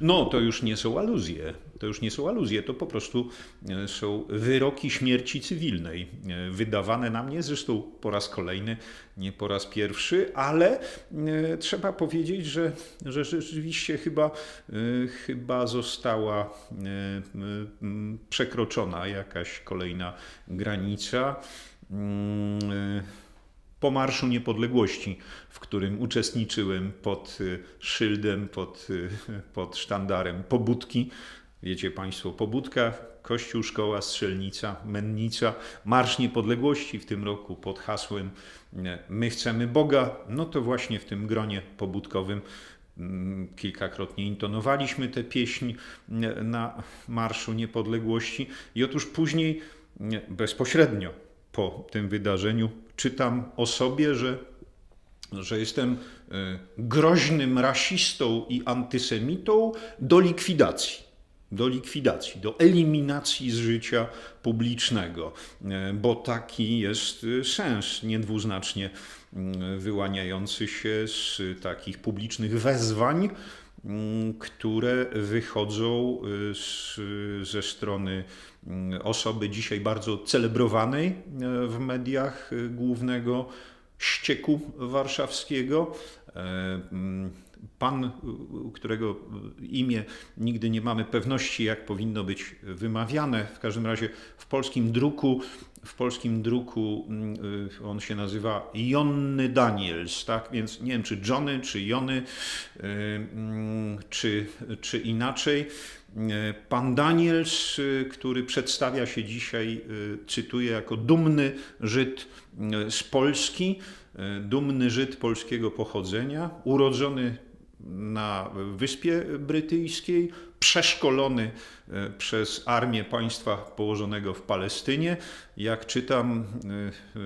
No, to już nie są aluzje. To już nie są aluzje, to po prostu e, są wyroki śmierci cywilnej, e, wydawane na mnie, zresztą po raz kolejny, nie po raz pierwszy, ale e, trzeba powiedzieć, że, że rzeczywiście chyba, chyba została przekroczona jakaś kolejna granica. E, po Marszu Niepodległości, w którym uczestniczyłem pod y, szyldem, pod, y, pod sztandarem pobudki. Wiecie Państwo, pobudka, kościół, szkoła, strzelnica, mennica, Marsz Niepodległości w tym roku pod hasłem e, My chcemy Boga. No to właśnie w tym gronie pobudkowym mm, kilkakrotnie intonowaliśmy tę pieśń e, na Marszu Niepodległości. I otóż później nie, bezpośrednio po tym wydarzeniu czytam o sobie, że, że jestem e, groźnym rasistą i antysemitą do likwidacji. Do likwidacji, do eliminacji z życia publicznego, e, bo taki jest e, sens niedwuznacznie mm, wyłaniający się z takich publicznych wezwań, które wychodzą y, z, ze strony mm, osoby dzisiaj bardzo celebrowanej e, w mediach y, głównego ścieku warszawskiego. Pan, y, którego imię nigdy nie mamy pewności, jak powinno być wymawiane, w każdym razie w polskim druku, w polskim druku mm, y, on się nazywa Jonny Daniels, tak? Więc nie wiem, czy Johnny, czy Jony, y, mm, czy, czy inaczej. E, Pan Daniels, y, który przedstawia się dzisiaj, y, cytuję, jako dumny Żyd y, z Polski, y, dumny Żyd polskiego pochodzenia, urodzony na Wyspie Brytyjskiej, przeszkolony e, przez armię państwa położonego w Palestynie. Jak czytam, e, e,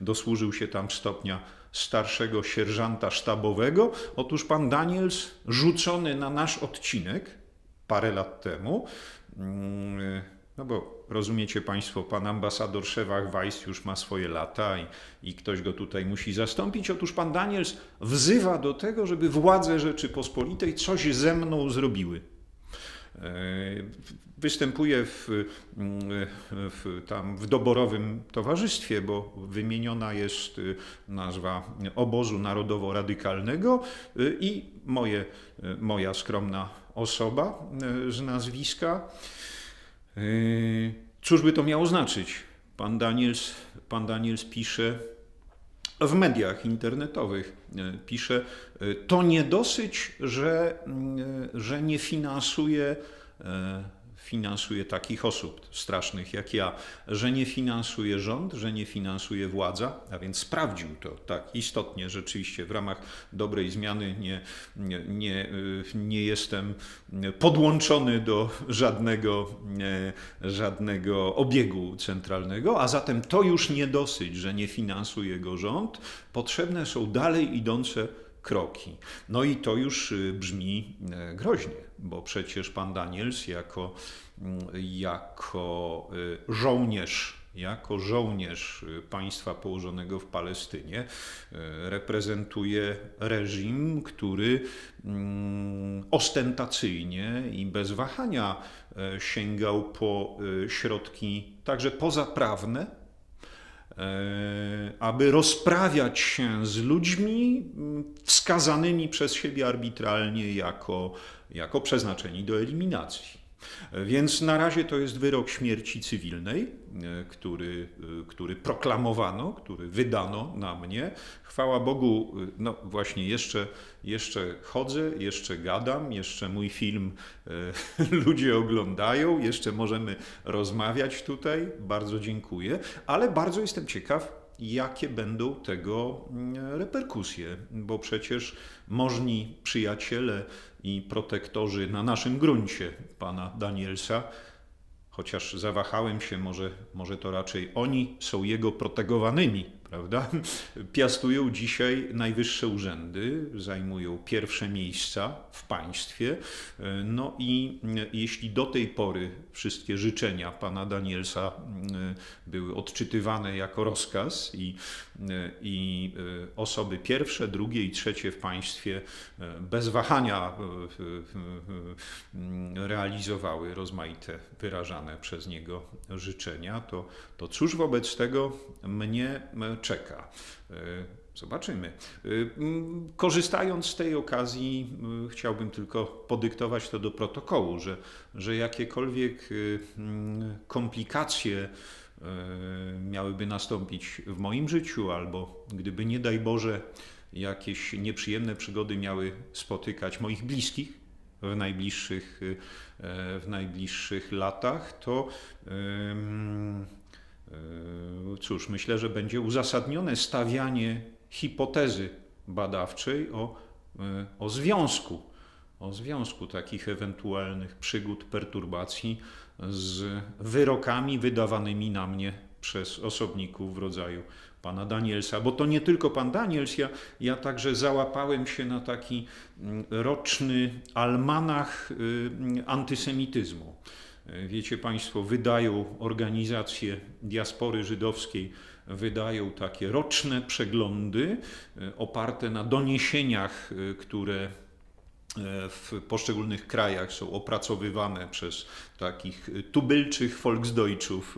dosłużył się tam stopnia starszego sierżanta sztabowego. Otóż pan Daniels, rzucony na nasz odcinek parę lat temu, mm, no bo rozumiecie Państwo, pan ambasador Szewach-Weiss już ma swoje lata i, i ktoś go tutaj musi zastąpić. Otóż pan Daniels wzywa do tego, żeby władze Rzeczypospolitej coś ze mną zrobiły. E, Występuje w, w, tam w doborowym towarzystwie, bo wymieniona jest y, nazwa obozu narodowo-radykalnego y, i moje, y, moja skromna osoba z nazwiska. Yy, Cóż by to miało znaczyć? Pan Daniels, pan Daniels pisze w mediach internetowych, yy, pisze, yy, to nie dosyć, że, że nie finansuje, finansuje takich osób strasznych jak ja, że nie finansuje rząd, że nie finansuje władza, a więc sprawdził to tak istotnie, rzeczywiście w ramach dobrej zmiany nie, nie, nie, yy, nie jestem podłączony do żadnego, e, żadnego obiegu centralnego, a zatem to już nie dosyć, że nie finansuje go rząd. Potrzebne są dalej idące kroki. No i to już y, brzmi e, groźnie, bo przecież pan Daniels jako, mm, jako y, żołnierz jako żołnierz y, państwa położonego w Palestynie y, reprezentuje reżim, który mm, ostentacyjnie i bez wahania sięgał po środki także pozaprawne, aby rozprawiać się z ludźmi mm, wskazanymi przez siebie arbitralnie jako, jako przeznaczeni do eliminacji. Więc na razie to jest wyrok śmierci cywilnej, e, który, e, który proklamowano, który wydano na mnie. Chwała Bogu, e, no właśnie jeszcze, jeszcze chodzę, jeszcze gadam, jeszcze mój film ludzie oglądają, jeszcze możemy rozmawiać tutaj. Bardzo dziękuję, ale bardzo jestem ciekaw, jakie będą tego mm, reperkusje, bo przecież możni przyjaciele i protektorzy na naszym gruncie pana Danielsa, chociaż zawahałem się, może, może to raczej oni są jego protegowanymi, prawda? Piastują dzisiaj najwyższe urzędy, zajmują pierwsze miejsca w państwie. No i jeśli do tej pory wszystkie życzenia pana Danielsa były odczytywane jako rozkaz i, i osoby pierwsze, drugie i trzecie w państwie bez wahania realizowały rozmaite wyrażane przez niego życzenia, to, to cóż wobec tego mnie czeka? Zobaczymy. Korzystając z tej okazji, chciałbym tylko podyktować to do protokołu, że, że jakiekolwiek komplikacje miałyby nastąpić w moim życiu, albo gdyby nie daj Boże jakieś nieprzyjemne przygody miały spotykać moich bliskich w najbliższych, w najbliższych latach, to cóż, myślę, że będzie uzasadnione stawianie hipotezy badawczej o, o związku, o związku takich ewentualnych przygód, perturbacji z wyrokami wydawanymi na mnie przez osobników w rodzaju pana Danielsa, bo to nie tylko pan Daniels, ja, ja także załapałem się na taki roczny almanach antysemityzmu. Wiecie Państwo, wydają organizacje diaspory żydowskiej, wydają takie roczne przeglądy oparte na doniesieniach, które w poszczególnych krajach są opracowywane przez takich tubylczych Volksdeutschów,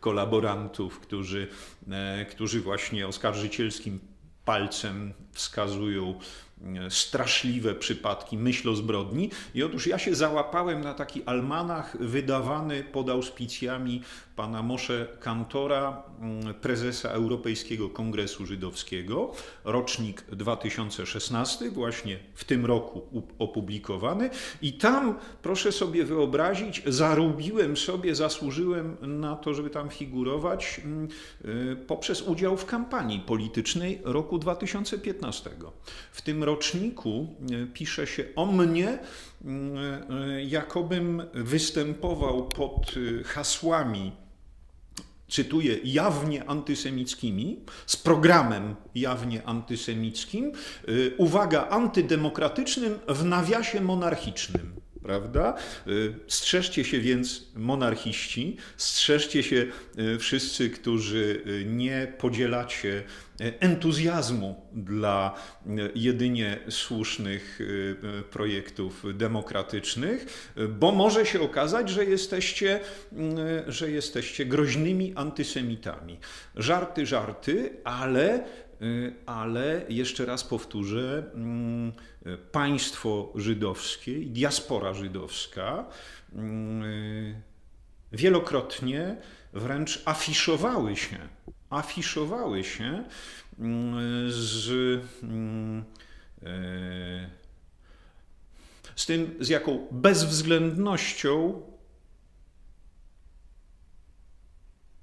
kolaborantów, którzy, którzy właśnie oskarżycielskim palcem wskazują straszliwe przypadki myśl o zbrodni. I otóż ja się załapałem na taki almanach wydawany pod auspicjami pana Moshe Kantora, prezesa Europejskiego Kongresu Żydowskiego, rocznik 2016, właśnie w tym roku opublikowany. I tam, proszę sobie wyobrazić, zarobiłem sobie, zasłużyłem na to, żeby tam figurować poprzez udział w kampanii politycznej roku 2015. W tym roczniku pisze się o mnie, jakobym występował pod hasłami cytuję, jawnie antysemickimi, z programem jawnie antysemickim, uwaga, antydemokratycznym w nawiasie monarchicznym. Prawda? Strzeżcie się więc monarchiści, strzeżcie się wszyscy, którzy nie podzielacie entuzjazmu dla jedynie słusznych projektów demokratycznych, bo może się okazać, że jesteście, że jesteście groźnymi antysemitami. Żarty, żarty, ale ale jeszcze raz powtórzę, państwo żydowskie i diaspora żydowska wielokrotnie wręcz afiszowały się, afiszowały się z, z tym, z jaką bezwzględnością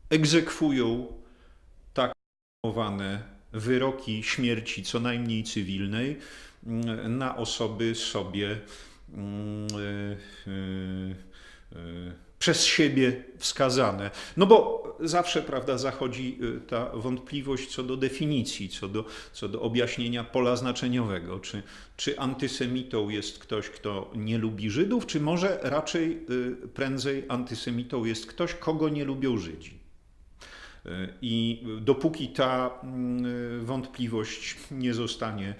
egzekwują tak mowane wyroki śmierci, co najmniej cywilnej, na osoby sobie przez siebie wskazane. No bo zawsze, prawda, zachodzi ta wątpliwość co do definicji, co do, co do objaśnienia pola znaczeniowego. Czy, czy antysemitą jest ktoś, kto nie lubi Żydów, czy może raczej prędzej antysemitą jest ktoś, kogo nie lubią Żydzi? I dopóki ta wątpliwość nie zostanie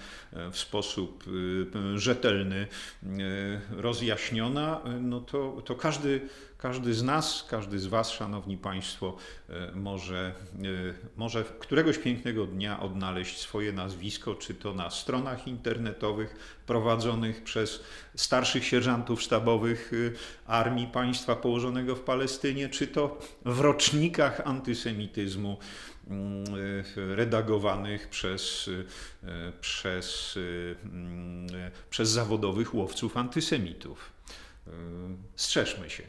w sposób rzetelny rozjaśniona, no to, to każdy, każdy z nas, każdy z Was, Szanowni Państwo, może, może któregoś pięknego dnia odnaleźć swoje nazwisko, czy to na stronach internetowych prowadzonych przez starszych sierżantów sztabowych Armii Państwa Położonego w Palestynie, czy to w rocznikach antysemityzmu redagowanych przez, przez, przez zawodowych łowców antysemitów. Strzeżmy się.